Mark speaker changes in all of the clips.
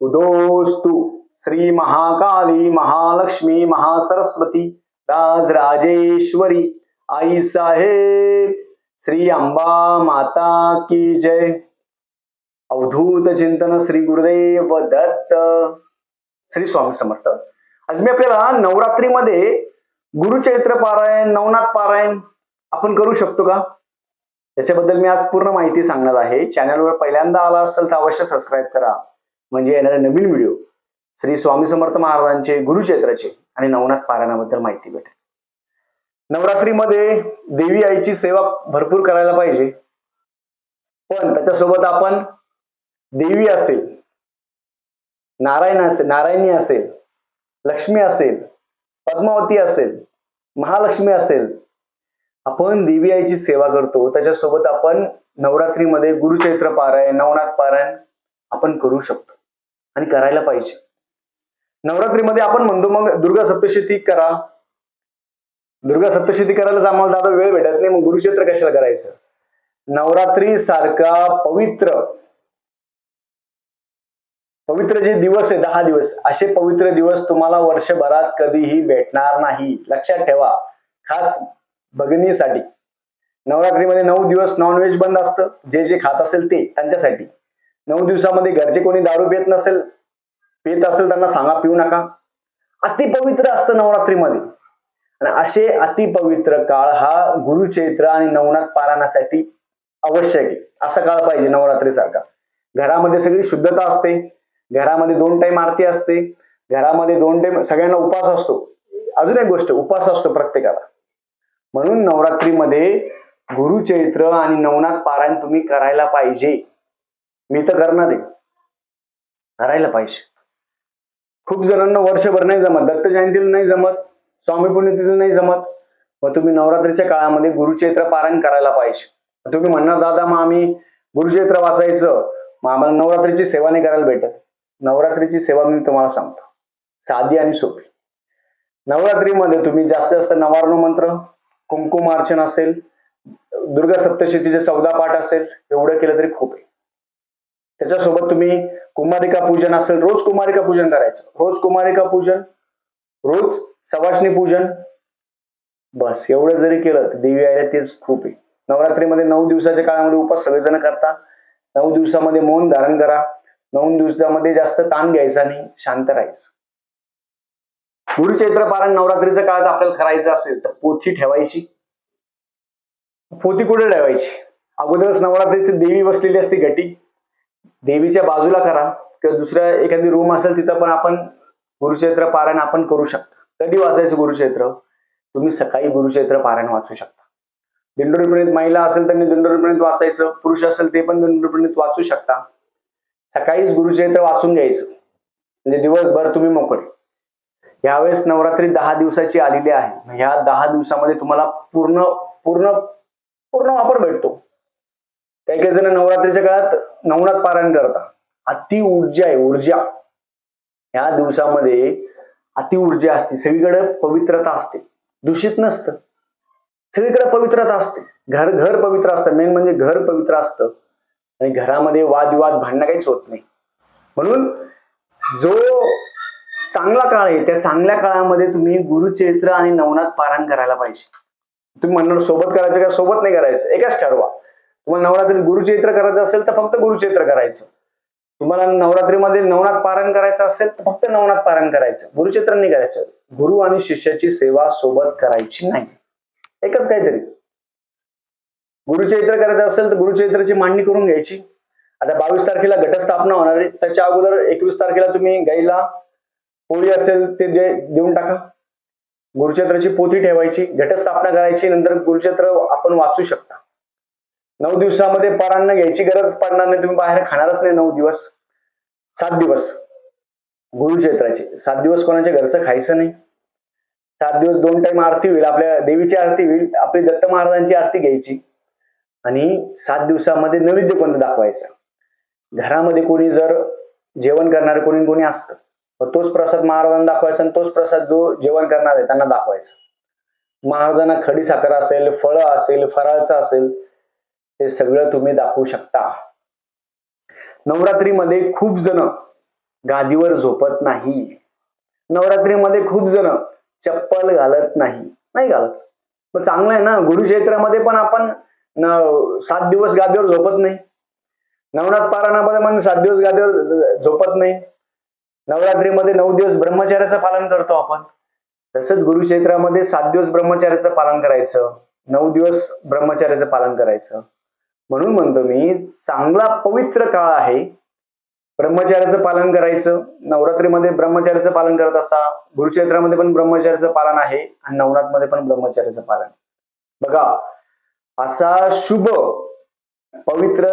Speaker 1: उदोस्तु श्री महाकाली महालक्ष्मी महासरस्वती राजराजेश्वरी। आई साहेब श्री अंबा माता की जय। अवधूत चिंतन श्री गुरुदेव दत्त। श्री स्वामी समर्थ। आज मी आपल्याला नवरात्रीमध्ये गुरुचैत्र पारायण नवनाथ पारायण आपण करू शकतो का? त्याच्याबद्दल मी आज पूर्ण माहिती सांगणार आहे. चॅनलवर पहिल्यांदा आला असेल तर अवश्य सबस्क्राईब करा. म्हणजे येणारे नवीन व्हिडिओ श्री स्वामी समर्थ महाराजांचे गुरुक्षेत्राचे आणि नवनाथ पारायणाबद्दल माहिती भेटेल. नवरात्रीमध्ये देवी आईची सेवा भरपूर करायला पाहिजे. पण त्याच्यासोबत आपण देवी असेल नारायण असेल नारायणी असेल लक्ष्मी असेल पद्मावती असेल महालक्ष्मी असेल आपण देवी आईची सेवा करतो. त्याच्यासोबत आपण नवरात्रीमध्ये गुरुचैत्र पारायण नवनाथ पारायण आपण करू शकतो. आणि करायला पाहिजे. नवरात्रीमध्ये आपण म्हणतो मग दुर्गा सप्तशती करा. दुर्गा सप्तशती करायलाच आम्हाला दादा वेळ भेटत नाही मग गुरुक्षेत्र कशाला करायचं? नवरात्री सारखा पवित्र. पवित्र जे दिवस आहे दहा दिवस असे पवित्र दिवस तुम्हाला वर्षभरात कधीही भेटणार नाही. लक्षात ठेवा. खास भगिनीसाठी. नवरात्रीमध्ये नऊ दिवस नॉनव्हेज बंद असतं. जे जे खात असेल ते त्यांच्यासाठी. नऊ दिवसामध्ये घरचे कोणी दारू पित नसेल पित असेल त्यांना सांगा पिऊ नका. अतिपवित्र असतं नवरात्रीमध्ये. आणि असे अतिपवित्र काळ हा गुरुचैत्र आणि नवनाथ पारायणासाठी आवश्यक आहे. असा काळ पाहिजे नवरात्रीसारखा. घरामध्ये सगळी शुद्धता असते. घरामध्ये दोन टाइम आरती असते. घरामध्ये दोन टाइम सगळ्यांना उपास असतो. अजून एक गोष्ट उपास असतो प्रत्येकाला. म्हणून नवरात्रीमध्ये गुरुचैत्र आणि नवनाथ पारायण तुम्ही करायला पाहिजे. मी तर करणार आहे. करायला पाहिजे. खूप जणांना वर्षभर नाही जमत. दत्त जयंतीला नाही जमत. स्वामी पुण्यतिथीला नाही जमत. मग तुम्ही नवरात्रीच्या काळामध्ये गुरुचैत्र पारायण करायला पाहिजे. तुम्ही म्हणणार दादा मग आम्ही गुरुचैत्र वाचायचं. मग आम्हाला नवरात्रीची सेवा नाही करायला भेटत. नवरात्रीची सेवा मी तुम्हाला सांगतो. साधी आणि सोपी. नवरात्रीमध्ये तुम्ही जास्त जास्त नवार्ण मंत्र कुंकुम अर्चन असेल दुर्गा सप्तशतीचे चौदा पाठ असेल एवढं केलं तरी खूप आहे. त्याच्यासोबत तुम्ही कुमारिका पूजन असेल रोज कुमारिका पूजन करायचं. रोज कुमारिका पूजन रोज सवाष्णी पूजन. बस एवढं जरी केलं तर देवी आयला तेच खूप आहे. नवरात्रीमध्ये नऊ दिवसाच्या काळामध्ये उपास सगळेजण करता. नऊ दिवसामध्ये मौन धारण करा. नऊ दिवसामध्ये जास्त ताण घ्यायचा नाही शांत राहायचं. गुरुचैत्र पारायण नवरात्रीचा काळात आपल्याला करायचं असेल तर पोथी ठेवायची. पोथी कुठे ठेवायची? अगोदरच नवरात्रीची देवी बसलेली असते घटी. देवीच्या बाजूला करा किंवा दुसऱ्या एखादी रूम असेल तिथं पण आपण गुरुक्षेत्र पारायण आपण करू शकता. कधी वाचायचं गुरुक्षेत्र? तुम्ही सकाळी गुरुक्षेत्र पारायण वाचू शकता. दिंडोरीप्रणित महिला असेल त्यांनी दिंडोरीप्रणित वाचायचं पुरुष असेल ते पण दिंडोरीप्रणित वाचू शकता. सकाळीच गुरुक्षेत्र वाचून घ्यायचं. म्हणजे दिवसभर तुम्ही मोकळे. यावेळेस नवरात्री दहा दिवसाची आलेली आहे. ह्या दहा दिवसामध्ये तुम्हाला पूर्ण पूर्ण पूर्ण वापर भेटतो. काही काही जण नवरात्रीच्या काळात नवनाथ पारायण करतात. अति ऊर्जा आहे ऊर्जा. ह्या दिवसामध्ये अति ऊर्जा असते. सगळीकडे पवित्रता असते. दूषित नसतं. सगळीकडे पवित्रता असते. घर घर पवित्र असतं. मेन म्हणजे घर पवित्र असतं. आणि घरामध्ये वादविवाद भांडणं काहीच होत नाही. म्हणून जो चांगला काळ आहे त्या चांगल्या काळामध्ये तुम्ही गुरुचरित्र आणि नवनाथ पारायण करायला पाहिजे. तुम्ही म्हणणार सोबत करायचं का? सोबत नाही करायचं. एकच ठरवा. तुम्हाला नवरात्री गुरुचैत्र करायचं असेल तर फक्त गुरुचैत्र करायचं. तुम्हाला नवरात्रीमध्ये नवनाथ पारायण करायचं असेल तर फक्त नवनाथ पारायण करायचं. गुरुचित्र नाही करायचं. गुरु आणि शिष्याची सेवा सोबत करायची नाही. एकच काहीतरी. गुरुचैत्र करायचं असेल तर गुरुचैत्राची मांडणी करून घ्यायची. आता बावीस तारखेला घटस्थापना होणार आहे. त्याच्या अगोदर एकवीस तारखेला तुम्ही गाईला पोळी असेल ते दे- देऊन टाका. गुरुचैत्राची पोती ठेवायची. घटस्थापना करायची. नंतर गुरुचैत्र आपण वाचू शकता. नऊ दिवसामध्ये परांना घ्यायची गरज पडणार नाही तुम्ही बाहेर खाणारच नाही नऊ दिवस. सात दिवस. गुरुक्षेत्राचे सात दिवस कोणाच्या घरचं खायचं नाही. सात दिवस दोन टाइम आरती होईल आपल्या देवीची आरती होईल आपली दत्त महाराजांची आरती घ्यायची. आणि सात दिवसामध्ये नैवेद्य पण दाखवायचा? घरामध्ये कोणी जर जेवण करणारे कोणी कोणी असतं तर तोच प्रसाद महाराजांना दाखवायचा आणि तोच प्रसाद जो जेवण करणार आहे त्यांना दाखवायचा. महाराजांना खडी साखर असेल फळं असेल फराळचं असेल हे सगळं तुम्ही दाखवू शकता. नवरात्रीमध्ये खूप जण गादीवर झोपत नाही. नवरात्रीमध्ये खूप जण चप्पल घालत नाही. नाही घालत. मग चांगलं आहे ना? गुरुक्षेत्रामध्ये पण आपण सात दिवस गादीवर झोपत नाही. नवनाथ पारायणामध्ये पण सात दिवस गादीवर झोपत नाही. नवरात्रीमध्ये नऊ दिवस ब्रह्मचार्याचं पालन करतो आपण. तसंच गुरुक्षेत्रामध्ये सात दिवस ब्रह्मचार्याचं पालन करायचं. नऊ दिवस ब्रह्मचार्याचं पालन करायचं. म्हणून म्हणतो मी चांगला पवित्र काळ आहे. ब्रह्मचार्याचं पालन करायचं. नवरात्रीमध्ये ब्रह्मचार्याचं पालन करत असता गुरुक्षेत्रामध्ये पण ब्रह्मचार्याचं पालन आहे आणि नवनाथमध्ये पण ब्रह्मचार्याचं पालन. बघा असा शुभ पवित्र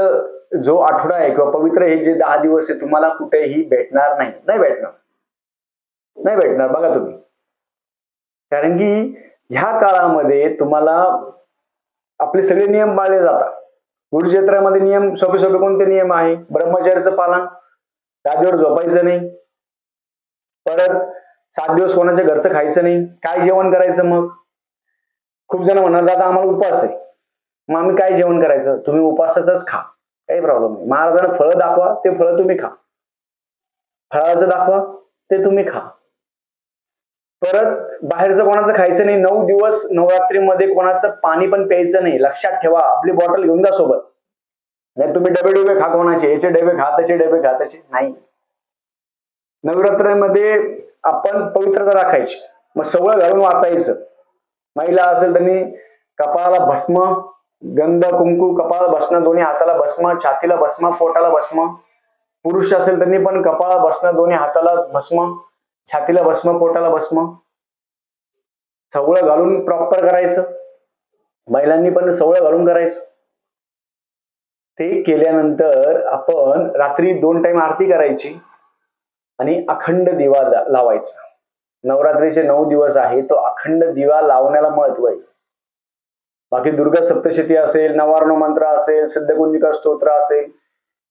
Speaker 1: जो आठवडा आहे किंवा पवित्र हे जे दहा दिवस आहे तुम्हाला कुठेही भेटणार नाही. नाही भेटणार. नाही भेटणार. बघा तुम्ही. कारण की ह्या काळामध्ये तुम्हाला आपले सगळे नियम पाळले जातात. गुरुक्षेत्रामध्ये नियम सोपे सोपे कोणते नियम आहे? ब्रह्मचार्याचं पालन गादीवर झोपायचं नाही. परत सात दिवस कोणाच्या घरचं खायचं नाही. काय जेवण करायचं मग? खूप जण म्हणाल दादा आम्हाला उपवास आहे. मग आम्ही काय जेवण करायचं? तुम्ही उपासाचाच खा. काही प्रॉब्लेम नाही. महाराजांना फळं दाखवा ते फळं तुम्ही खा. फळाचं दाखवा ते तुम्ही खा. परत बाहेरचं कोणाचं खायचं नाही नऊ दिवस नवरात्रीमध्ये कोणाचं पाणी पण प्यायचं नाही. लक्षात ठेवा आपली बॉटल घेऊन जा सोबत. नाही तुम्ही डबे डबे खा कोणाचे याचे डबे खा त्याचे डबे खा त्याचे नाही. नवरात्रीमध्ये आपण पवित्रता राखायची. मग सगळं घालून वाचायचं. महिला असेल त्यांनी कपाळाला भस्म गंध कुंकू कपाळाला बसणं दोन्ही हाताला भस्म छातीला भस्म पोटाला भस्म. पुरुष असेल त्यांनी पण कपाळा बसणं दोन्ही हाताला भस्म. छातीला भस्म पोटाला भस्म. सवळं घालून प्रॉपर करायचं. महिलांनी पण सवळं घालून करायचं. ते केल्यानंतर आपण रात्री दोन टाइम आरती करायची आणि अखंड दिवा लावायचा. नवरात्रीचे नऊ दिवस आहे तो अखंड दिवा लावण्याला महत्त्व आहे. बाकी दुर्गा सप्तशती असेल नवार्ण मंत्र असेल सिद्धकुंजिका स्तोत्र असेल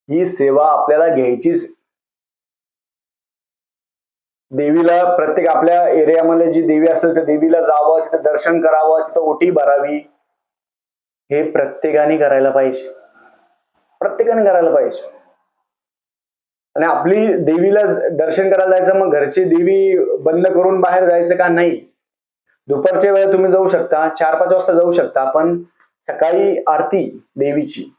Speaker 1: ही सेवा आपल्याला घ्यायचीच देवीला प्रत्येक आपल्या एरियामध्ये जी देवी असेल त्या देवीला जावं तिथं दर्शन करावं तिथं ओटी भरावी. हे प्रत्येकाने करायला पाहिजे. प्रत्येकाने करायला पाहिजे. आणि आपली देवीला दर्शन करायला जायचं मग घरची देवी बंद करून बाहेर जायचं का नाही? दुपारच्या वेळेला तुम्ही जाऊ शकता चार पाच वाजता जाऊ शकता पण सकाळी आरती देवीची.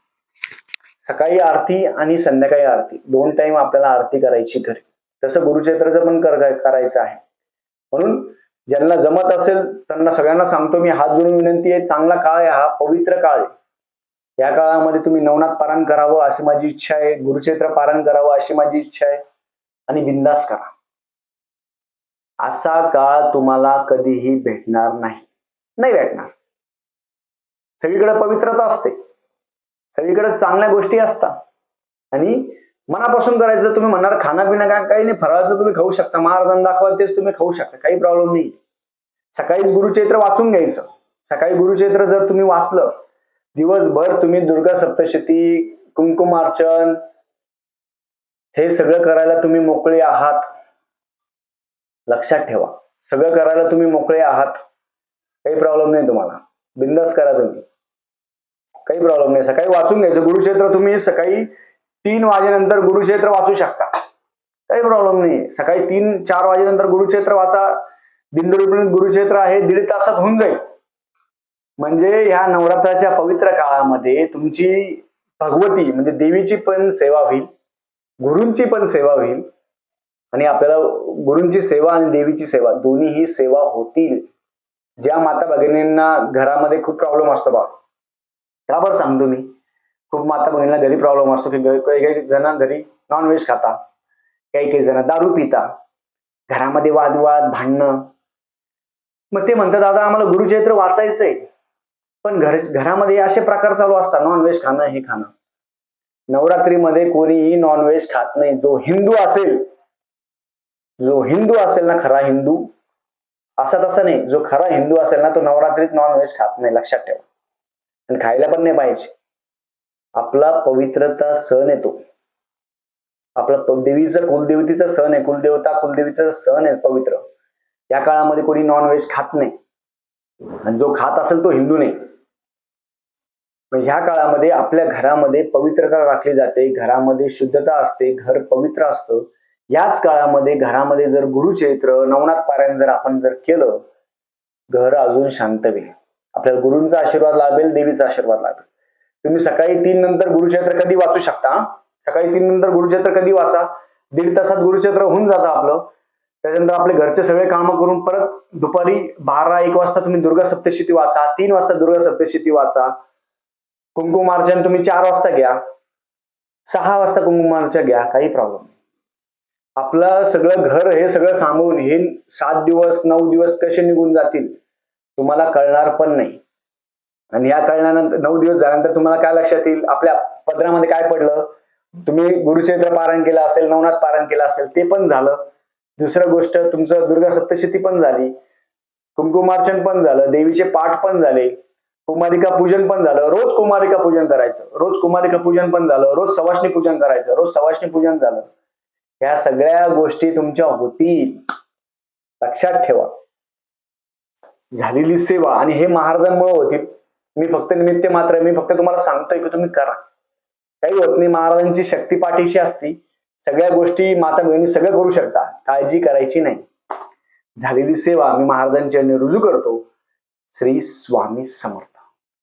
Speaker 1: सकाळी आरती आणि संध्याकाळी आरती. दोन टाइम आपल्याला आरती करायची घरी. तसं गुरुक्षेत्राचं पण कर- करायचं आहे. म्हणून ज्यांना जमत असेल त्यांना सगळ्यांना सांगतो मी हात जोडून विनंती आहे चांगला काळ आहे हा पवित्र काळ आहे. या काळामध्ये तुम्ही नवनाथ पारण करावं अशी माझी इच्छा आहे. गुरुक्षेत्र पारण करावं अशी माझी इच्छा आहे. आणि बिंदास करा. असा काळ तुम्हाला कधीही भेटणार नाही. नाही भेटणार. सगळीकडे पवित्रता असते. सगळीकडे चांगल्या गोष्टी असतात. आणि मनापासून करायचं तुम्ही म्हणणार खाणं पिणं काय काही नाही फराळाचं तुम्ही खाऊ शकता महाराजांना दाखवाल तेच तुम्ही खाऊ शकता काही प्रॉब्लेम नाही. सकाळीच गुरुचैत्र वाचून घ्यायचं. सकाळी गुरुचैत्र जर तुम्ही वाचलं दिवसभर तुम्ही दुर्गा सप्तशती कुंकुमार्चन हे सगळं करायला तुम्ही मोकळे आहात. लक्षात ठेवा. सगळं करायला तुम्ही मोकळे आहात. काही प्रॉब्लेम नाही तुम्हाला. बिंदास करा तुम्ही. काही प्रॉब्लेम नाही. सकाळी वाचून घ्यायचं. गुरुक्षेत्र तुम्ही सकाळी तीन वाजेनंतर गुरुक्षेत्र वाचू शकता. काही प्रॉब्लेम नाही. सकाळी तीन चार वाजेनंतर गुरुक्षेत्र वाचा. बिंदुरूपी गुरुक्षेत्र आहे. दीड तासात होऊन जाईल. म्हणजे ह्या नवरात्राच्या पवित्र काळामध्ये तुमची भगवती म्हणजे देवीची पण सेवा होईल गुरूंची पण सेवा होईल आणि आपल्याला गुरूंची सेवा आणि देवीची सेवा दोन्हीही सेवा होतील. ज्या माता भगिनींना घरामध्ये खूप प्रॉब्लेम असतो बा. का बरं सांगतो मी? खूप माता बहिणीला घरी प्रॉब्लेम असतो की काही काही जण घरी नॉनव्हेज खाता. काही काही जण दारू पिता. घरामध्ये वादविवाद भांडणं. मग ते म्हणतात दादा आम्हाला गुरुचरित्र वाचायचंय. पण घर घरामध्ये असे प्रकार चालू असतात. नॉनव्हेज खाणं हे खाणं. नवरात्रीमध्ये कोणीही नॉनव्हेज खात नाही. जो हिंदू असेल जो हिंदू असेल ना खरा हिंदू असा तसा नाही. जो खरा हिंदू असेल ना तो नवरात्रीत नॉनव्हेज खात नाही. लक्षात ठेवा. आणि खायला पण नाही पाहिजे. आपला पवित्रता सण येतो. आपला देवीचा कुलदेवतीचा सण आहे. कुलदेवता कुलदेवीचा सण आहे पवित्र. या काळामध्ये कोणी नॉनव्हेज खात नाही. आणि जो खात असेल तो हिंदू नाही. मग ह्या काळामध्ये आपल्या घरामध्ये पवित्रता राखली जाते. घरामध्ये शुद्धता असते. घर पवित्र असतं. याच काळामध्ये घरामध्ये जर गुरुचरित्र नवनाथ पारायण जर आपण जर केलं घर अजून शांत होईल. आपल्याला गुरूंचा आशीर्वाद लाभेल देवीचा आशीर्वाद लाभेल. तुम्ही सकाळी तीन नंतर गुरुक्षेत्र कधी वाचू शकता? सकाळी तीन नंतर गुरुक्षेत्र कधी वाचा? दीड तासात गुरुक्षेत्र होऊन जातं आपलं. त्याच्यानंतर आपले घरचे सगळे कामं करून परत दुपारी बारा एक वाजता तुम्ही दुर्गा सप्तशती वाचा तीन वाजता दुर्गा सप्तशती वाचा. कुंकुमार्चन तुम्ही चार वाजता घ्या. सहा वाजता कुंकुमार्चन घ्या काही प्रॉब्लेम नाही. आपलं सगळं घर हे सगळं सांभाळून हे सात दिवस नऊ दिवस कसे निघून जातील तुम्हाला कळणार पण नाही. आणि या कळल्यानंतर नऊ दिवस झाल्यानंतर तुम्हाला काय लक्षात येईल? आपल्या पदरामध्ये काय पडलं? तुम्ही गुरुचरित्र पारायण केलं असेल नवनाथ पारायण केलं असेल ते पण झालं. दुसरं गोष्ट तुमचं दुर्गा सप्तशती पण झाली. कुंकुमार्चन पण झालं. देवीचे पाठ पण झाले. कुमारिका पूजन पण झालं. रोज कुमारिका पूजन करायचं. रोज कुमारिका पूजन पण झालं. रोज सवाष्णी पूजन करायचं. रोज सवाष्णी पूजन झालं. या सगळ्या गोष्टी तुमच्या होतील. लक्षात ठेवा. झालेली सेवा आणि हे महाराजांमुळे होतील. मी फक्त निमित्त मात्र मी फक्त तुम्हाला सांगतोय की तुम्ही करा. काही होत नाही. महाराजांची शक्ती पाठीशी असती. सगळ्या गोष्टी माता बहिणी सगळं करू शकता काळजी करायची नाही. झालेली सेवा मी महाराजांच्या रुजू करतो. श्री स्वामी समर्थ.